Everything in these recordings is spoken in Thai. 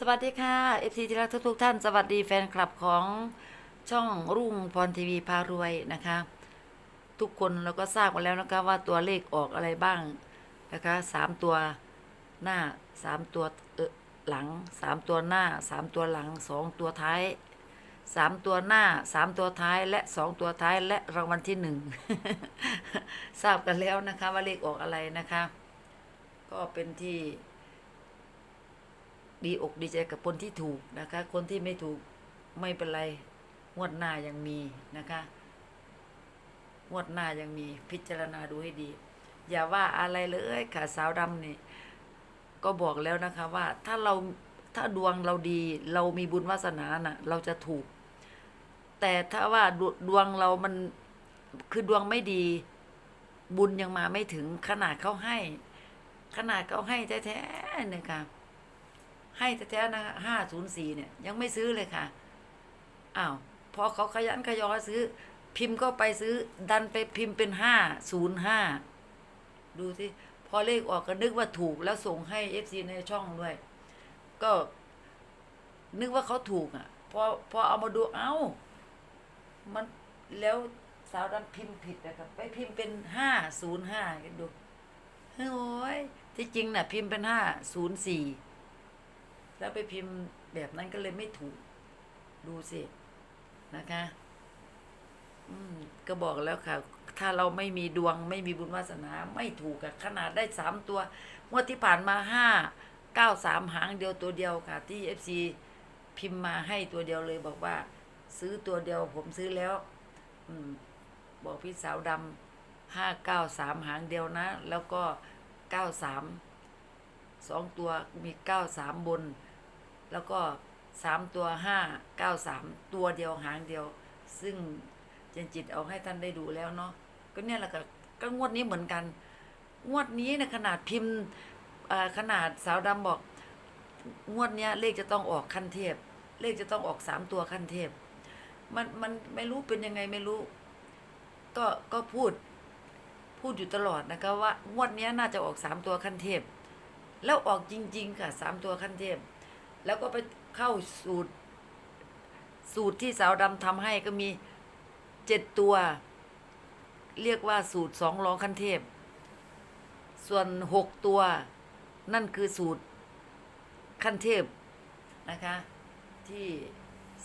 สวัสดีค่ะ FC ที่รักทุกๆท่าน สวัสดีแฟนคลับของช่องรุ่งพรทีวีพารวยนะคะ ทุกคนเราก็ทราบกันแล้วนะคะว่าตัวเลขออกอะไรบ้างนะคะสามตัวหน้าสามตัวเออหลังสามตัวหน้าสามตัวหลังสองตัวท้ายสามตัวหน้าสามตัวท้ายและสองตัวท้ายและรางวัลที่หนึ่งทราบกันแล้วนะคะว่าเลขออกอะไรนะคะ ก็เป็นที่ ดีอกดีใจกับคนที่ถูกนะคะ คนที่ไม่ถูกไม่เป็นไรงวดหน้ายังมีนะคะงวดหน้ายังมีพิจารณาดูให้ดี อย่าว่าอะไรเลยค่ะสาวดำนี่ ก็บอกแล้วนะคะว่าถ้าเราถ้าดวงเราดี เรามีบุญวาสนาน่ะ เราจะถูก แต่ถ้าว่าดวดวงเรามันคือดวงไม่ดี บุญยังมาไม่ถึงขนาดเขาให้ ขนาดเขาให้แท้ๆเนี่ยค่ะ ให้แท้ๆนะห้าศูนย์สี่เนี่ย ยังไม่ซื้อเลยค่ะ อ้าว พอเขาขยันขยอซื้อ พิมพ์ก็ไปซื้อ ดันไปพิมพ์เป็นห้าศูนย์ห้าดูสิพอเลขออกก็นึกว่าถูกแล้วส่งให้เอฟซีในช่องด้วย ก็ นึกว่าเขาถูกอะ พอพอเอามาดูเอ้า มันแล้วสาวดำพิมพ์ผิดนะครับไปพิมพ์เป็นห้าศูนย์ห้ากันดูโอ้ยที่จริงน่ะ พิมพ์เป็นห้าศูนย์สี่ แล้วไปพิมพ์แบบนั้นก็เลยไม่ถูก ดูสินะคะ อืม ก็บอกแล้วค่ะ ถ้าเราไม่มีดวงไม่มีบุญวาสนา ไม่ถูกอะขนาดได้สามตัวงวดที่ผ่านมาห้าเก้าสามหางเดียวตัวเดียวค่ะ ที่เอฟซีพิมพ์มาให้ตัวเดียวเลยบอกว่า ซื้อตัวเดียวผมซื้อแล้ว อืม บอกพี่สาวดำห้าเก้าสามหางเดียวนะ แล้วก็เก้าสามสองตัวมีเก้าสามบน แล้วก็สามตัวห้าเก้าสามตัวเดียวหางเดียว ซึ่งเจนจิตเอาให้ท่านได้ดูแล้วเนาะก็เนี่ยแหละก็ก็งวดนี้เหมือนกัน งวดนี้ในะขนาดพิมพ์ขนาดสาวดำบอก งวดเนี้ยเลขจะต้องออกขั้นเทพ เลขจะต้องออกสามตัวขั้นเทพ มันมันไม่รู้เป็นยังไงไม่รู้ ก็ก็พูดพูดอยู่ตลอดนะคะว่างวดนี้น่าจะออกสามตัวขั้นเทพ แล้วออกจริง ๆ ค่ะสามตัวขั้นเทพ แล้วก็ไปเข้าสูตร สูตรที่สาวดำทำให้ก็มีเจ็ดตัว เรียกว่าสูตรสองรองขั้นเทพ ส่วนหกตัว นั่นคือสูตรขั้นเทพนะคะ ที่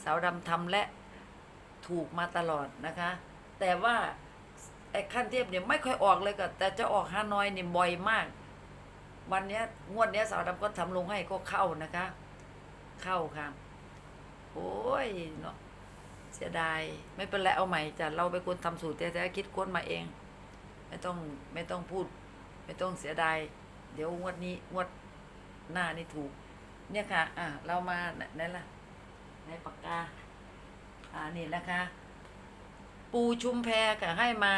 สาวดำทำและถูกมาตลอดนะคะ แต่ว่าไอ้ขั้นเทพเนี่ยไม่ค่อยออกเลยก็แต่จะออกฮานอยเนี่ยบ่อยมาก วันเนี้ยงวดเนี้ยสาวดำก็ทำลงให้ก็เข้านะคะ เข้าค่ะโอ้ยเนาะเสียดาย ไม่เป็นไรเอาใหม่จ้ะเราไปคนทำสูตรแต่ๆคิดค้นมาเอง ไม่ต้องไม่ต้องพูด ไม่ต้องเสียดาย เดี๋ยวงวดนี้งวดหน้านี่ถูก เนี่ยค่ะ อะ เรามาไหนล่ะ ในปากกา อ่านี่นะคะ ปูชุมแพค่ะให้มา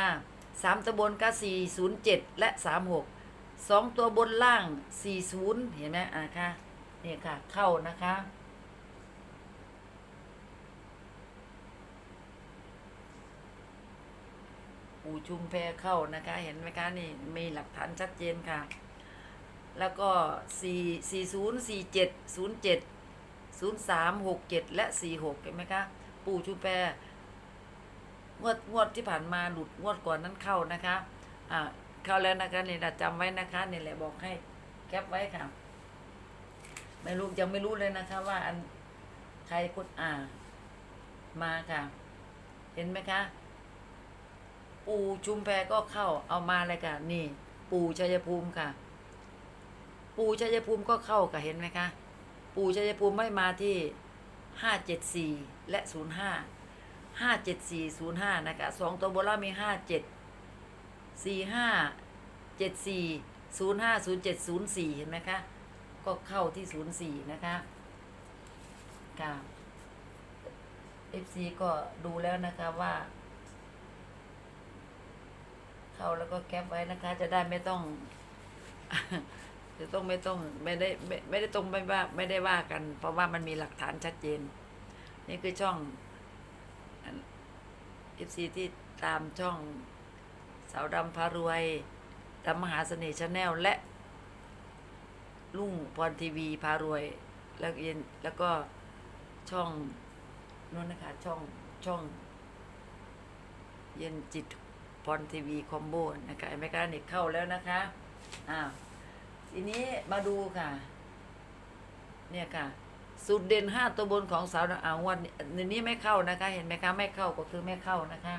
สามตะบนก็สี่ศูนย์เจ็ดและสามหกสองตัวบนล่างสี่ศูนย์เห็นไหมอ่าค่ะ นี่ค่ะ เข้านะคะ ปูชุมแพเข้านะคะ เห็นไหมคะนี่มีหลักฐานชัดเจนค่ะ แล้วก็สี่สี่ศูนย์สี่เจ็ดศูนย์เจ็ดศูนย์สามหกเจ็ดและสี่หกเห็นไหมคะ ปูชุมแพงวดงวดที่ผ่านมาหลุดงวดก่อนนั้นเข้านะคะ อ่า เข้าแล้วนะคะนี่นะจำไว้นะคะ นี่แหละบอกให้แคปไว้ค่ะ ไม่รู้ยังไม่รู้เลยนะคะ ว่าอันใครคนอ่า มาค่ะ เห็นไหมคะ ปูชุมแพก็เข้าเอามาเลยค่ะ นี่ ปูชัยภูมิค่ะ ปูชัยภูมิก็เข้าค่ะเห็นไหมคะ ปูชัยภูมิไม่มาที่ห้าเจ็ดสี่และศูนย์ห้าห้าเจ็ดสี่ศูนย์ห้านะคะสองตัวโบรามีห้าเจ็ดสี่ห้าเจ็ดสี่ศูนย์ห้าศูนย์เจ็ดศูนย์สี่เห็นไหมคะ ก็เข้าที่ศูนย์สี่นะคะค่ะ FC ก็ดูแล้วนะคะว่า เข้าแล้วก็แคปไว้นะคะ จะได้ไม่ต้อง จะต้องไม่ต้องไม่ได้ไม่ไม่ได้ตรงไม่ว่าไม่ได้ว่ากัน เพราะว่ามันมีหลักฐานชัดเจน นี่คือช่องเอฟซีที่ตามช่องสาวดำพารวยดำมหาเสน่ห์ชาแนลและ ลุงพรทีวีพารวย แล้วเย็นแล้วก็ช่องนู้นนะคะ ช่องช่อง เย็นจิตพรทีวีคอมโบนะคะเมกาเน็ตเข้าแล้วนะคะอ้าวทีนี้มาดูค่ะ เนี่ยค่ะสูตรเด่นห้าตัวบนของสาวอาวันนนี้ไม่เข้านะคะ เห็นไหมคะ ไม่เข้าก็คือไม่เข้านะคะ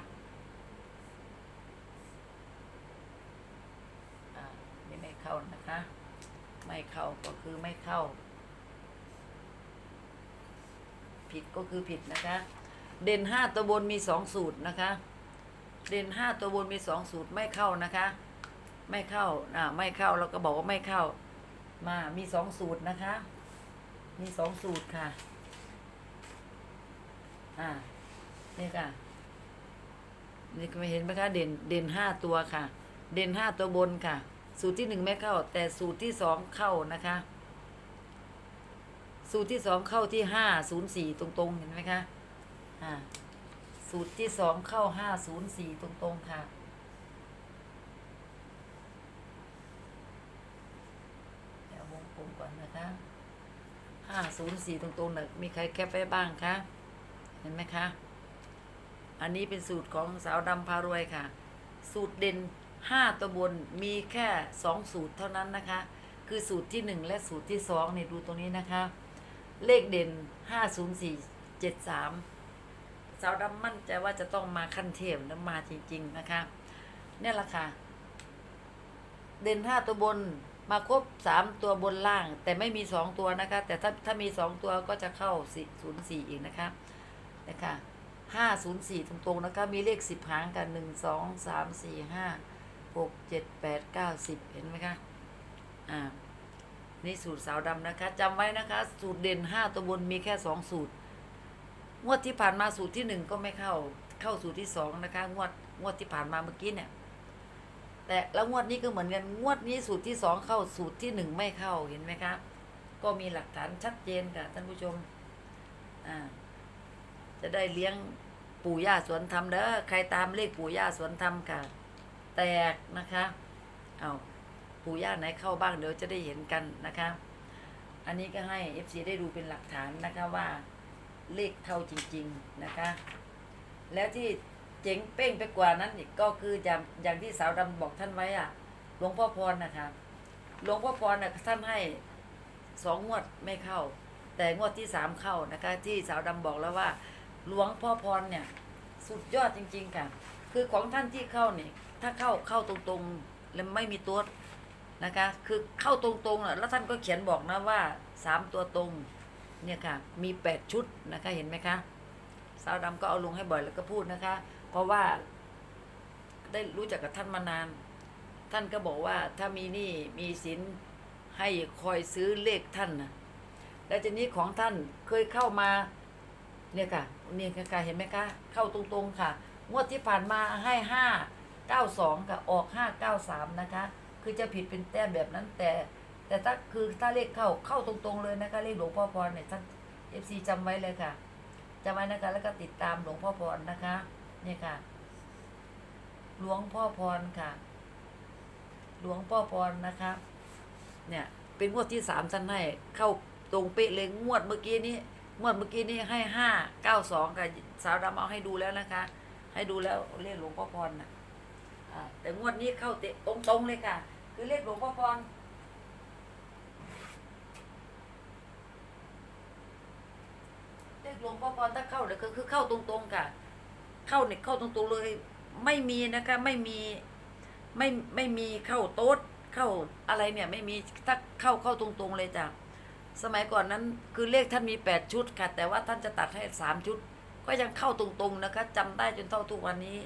อ่านี่ไม่เข้านะคะ ไม่เข้าก็คือไม่เข้า ผิดก็คือผิดนะคะ เด่นห้าตัวบนมีสองสูตรนะคะ เด่นห้าตัวบนมีสองสูตรไม่เข้านะคะ ไม่เข้าอ่าไม่เข้าเราก็บอกว่าไม่เข้า มามีสองสูตรนะคะ มีสองสูตรค่ะ อ่านี่ค่ะนี่ก็ไม่เห็นไหมคะเด่นเด่นห้าตัวค่ะ เด่นห้าตัวบนค่ะ สูตรที่หนึ่งไม่เข้า แต่สูตรที่สองเข้านะคะ สูตรที่สองเข้าที่ห้าศูนย์สี่ตรงๆเห็นไหมคะอ่าสูตรที่สองเข้าห้าศูนย์สี่ตรงๆค่ะเดี๋ยววงกลมก่อนนะคะห้าศูนย์สี่ตรงๆนะมีใครแคปไว้บ้างคะเห็นไหมคะ อันนี้เป็นสูตรของสาวดำพารวยค่ะ สูตรเด่น ห้าตัวบนมีแค่สองสูตรเท่านั้นนะคะ คือสูตรที่หนึ่งและสูตรที่สองเนี่ยดูตรงนี้นะคะ เลขเด่นห้าศูนย์สี่เจ็ดสามสาวดำมั่นใจว่าจะต้องมาขั้นเทพและมาจริง ๆ นะคะ เนี่ยแหละค่ะ เด่นห้าตัวบนมาครบสามตัวบนล่าง แต่ไม่มีสองตัวนะคะ แต่ถ้าถ้ามีสองตัวก็จะเข้าศูนย์สี่อีกนะคะนะคะห้าศูนย์สี่ตรงๆนะคะ มีเลขสิบหางกันหนึ่งสองสามสี่ห้า หกเจ็ดแปดเก้าสิบเห็นไหมคะ อ่า นี่สูตรสาวดำนะคะจำไว้นะคะ สูตรเด่นห้าตัวบนมีแค่สองสูตร งวดที่ผ่านมาสูตรที่หนึ่งก็ไม่เข้า เข้าสูตรที่สองนะคะ งวด งวดที่ผ่านมาเมื่อกี้เนี่ย แต่แล้วงวดนี้ก็เหมือนกัน งวดนี้สูตรที่สองเข้า สูตรที่หนึ่งไม่เข้า เห็นไหมครับก็มีหลักฐานชัดเจนค่ะท่านผู้ชม อ่า จะได้เลี้ยงปู่ย่าสวนธรรมเด้อ ใครตามเลขปู่ย่าสวนธรรมค่ะ แตกนะคะเอาปู่ย่าไหนเข้าบ้างเดี๋ยวจะได้เห็นกันนะคะ อันนี้ก็ให้เอฟซีได้ดูเป็นหลักฐานนะคะว่าเลขเข้าจริง ๆนะคะ แล้วที่เจ๋งเป้งไปกว่านั้นอีกก็คืออย่างอย่างที่สาวดำบอกท่านไว้อะหลวงพ่อพรนะคะหลวงพ่อพรน่ะท่านให้สองงวดไม่เข้า แต่งวดที่สามเข้านะคะ ที่สาวดำบอกแล้วว่า หลวงพ่อพรเนี่ย สุดยอดจริง ๆ ค่ะ คือของท่านที่เข้าเนี่ยถ้าเข้าเข้าตรงๆแล้วไม่มีตัวนะคะ คือเข้าตรงๆอะแล้วท่านก็เขียนบอกนะว่าสามตัวตรงเนี่ยค่ะ มีแปดชุดนะคะเห็นไหมคะสาวดำก็เอาลงให้บ่อยแล้วก็พูดนะคะ เพราะว่าได้รู้จักกับท่านมานาน ท่านก็บอกว่าถ้ามีนี้มีสินให้คอยซื้อเลขท่านนะแล้วทีนี้ของท่านเคยเข้ามา เนี่ยค่ะเนี่ยค่ะเห็นไหมคะ เข้าตรงๆค่ะ งวดที่ผ่านมาให้ห้าเก้าสองค่ะออกห้าเก้าสามนะคะ คือจะผิดเป็นแต้มแบบนั้นแต่ แต่ถ้าคือถ้าเลขเข้าเข้าตรงๆเลยนะคะเลขหลวงพ่อพรเนี่ยท่านเอฟซีจำไว้เลยค่ะจำไว้นะคะ แล้วก็ติดตามหลวงพ่อพรนะคะเนี่ยค่ะหลวงพ่อพรค่ะ หลวงพ่อพรนะคะ เนี่ย เป็นงวดที่สามท่านให้เข้าตรงเป๊ะเลยงวดเมื่อกี้นี้งวดเมื่อกี้นี้ให้ห้าเก้าสองค่ะสาวดำเอาให้ดูแล้วนะคะ ให้ดูแล้วเลขหลวงพ่อพรนะอ่าแต่งวดนี้เข้าเตะตรงๆเลยค่ะ คือเลขหลวงพ่อพรเลขหลวงพ่อพรถ้าเข้าเนี่ยก็คือเข้าตรงๆค่ะ เข้าเนี่ยเข้าตรงๆเลย ไม่มีนะคะ ไม่มีไม่ไม่มีเข้าโต๊ดเข้าอะไรเนี่ยไม่มีถ้าเข้าเข้าตรงๆเลยจ้ะสมัยก่อนนั้นคือเลขท่านมีแปดชุดค่ะ แต่ว่าท่านจะตัดให้สามชุด ก็ยังเข้าตรงๆนะคะจำได้จนเท่าทุกวันนี้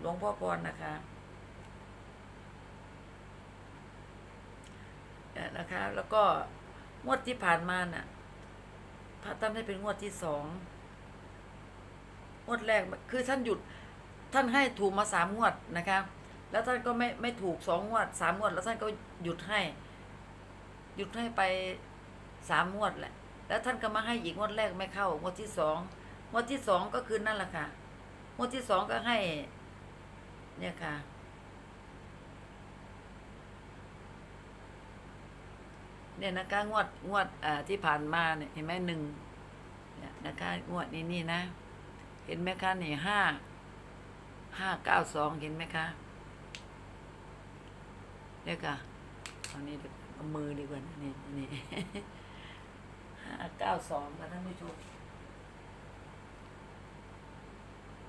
หลวงพ่อพรนะคะเนี่ยนะคะ แล้วก็งวดที่ผ่านมาน่ะพระท่านให้เป็นงวดที่สองงวดแรกคือท่านหยุดท่านให้ถูกมาสามงวดนะคะ แล้วท่านก็ไม่ไม่ถูกสองงวดสามงวด แล้วท่านก็หยุดให้ หยุดให้ไปสามงวดแหละ แล้วท่านก็มาให้อีกงวดแรกไม่เข้างวดที่สอง วดที่สองก็คือนั่นแหละค่ะงวดที่สองก็ให้ เนี่ยค่ะ เนี่ยนะคะงวดงวดอ่าที่ผ่านมาเนี่ยเห็นไหมหนึ่งเนี่ยนะคะงวดนี้นี่นะ เห็นไหมคะนี่ห้าห้าเก้าสองเห็นไหมคะเนี่ยค่ะเอานี้ดีเอามือดีกว่านะนี่นี่ห้าเก้าสองค่ะท่านผู้ชม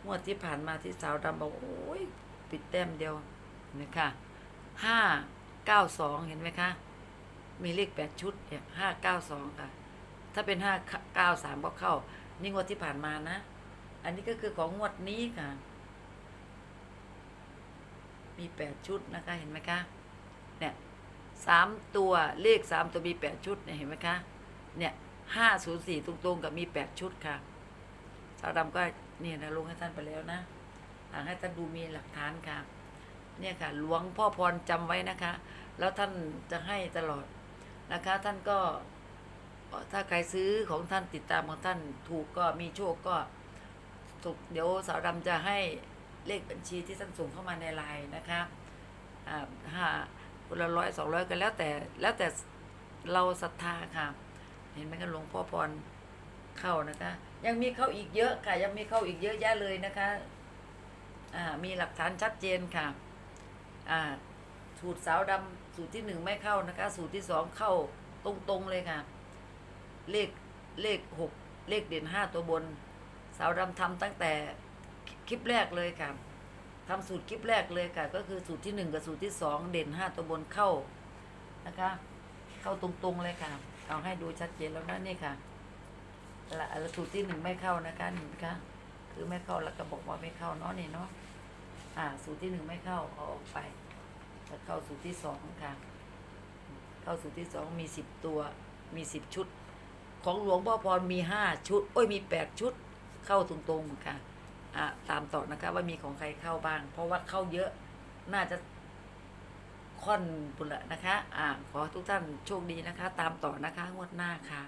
งวดที่ผ่านมาที่สาวดำบอกโอ้ยปิดแต้มเดียวนไหมคะห้าเก้าสองเห็นไหมคะ มีเลขแปดชุดเนี่ยห้าเก้าสองค่ะ ถ้าเป็นห้าเก้าสามก็เข้า นี่งวดที่ผ่านมานะ อันนี้ก็คือของงวดนี้ค่ะ มีแปดชุดนะคะ เห็นไหมคะเนี่ยสามตัวเลขสามตัวมีแปดชุดเนี่ยเห็นไหมคะ เนี่ยห้าศูนย์สี่ตรงๆกับมีแปดชุดค่ะสาวดำก็ เนี่ยนะลงให้ท่านไปแล้วนะหากให้ท่านดูมีหลักฐานค่ะ เนี่ยค่ะ หลวงพ่อพรจำไว้นะคะ แล้วท่านจะให้ตลอดนะคะ ท่านก็ถ้าใครซื้อของท่านติดตามของท่านถูกก็มีโชคก็ถูกเดี๋ยวสาวดำจะให้เลขบัญชีที่ท่านส่งเข้ามาในไลน์นะคะอ่าห้าคนละร้อยสองร้อยกันแล้วแต่แล้วแต่เราศรัทธาค่ะ เห็นไหมกันหลวงพ่อพรเข้านะคะ ยังมีเข้าอีกเยอะค่ะ ยังมีเข้าอีกเยอะแยะเลยนะคะอ่ามีหลักฐานชัดเจนค่ะอ่าสูตรสาวดำสูตรที่หนึ่งไม่เข้านะคะ สูตรที่สองเข้าตรงๆเลยค่ะ เลขเลขหกเลขเด่นห้าตัวบน สาวดำทำตั้งแต่คลิปแรกเลยค่ะทำสูตรคลิปแรกเลยค่ะ ก็คือสูตรที่หนึ่งกับสูตรที่สองเด่นห้าตัวบนเข้านะคะ เข้าตรงๆเลยค่ะ เอาให้ดูชัดเจนแล้วนะนี่ค่ะ ละแล้วสูตรที่หนึ่งไม่เข้านะคะนี่นะคะคือไม่เข้าแล้วก็บอกว่าไม่เข้าเนาะนี่เนาะอ่า สูตรที่หนึ่งไม่เข้าเอาออกไปแล้วเข้าสู่ที่สองค่ะ เข้าสู่ที่สองมีสิบตัวมีสิบชุด ของหลวงพ่อพรมีห้าชุด โอ้ยมีแปดชุด เข้าตรงๆค่ะอะตามต่อนะคะว่ามีของใครเข้าบ้าง เพราะว่าเข้าเยอะน่าจะค่อนปุนละนะคะ อ่าขอทุกท่านโชคดีนะคะ ตามต่อนะคะงวดหน้าค่ะ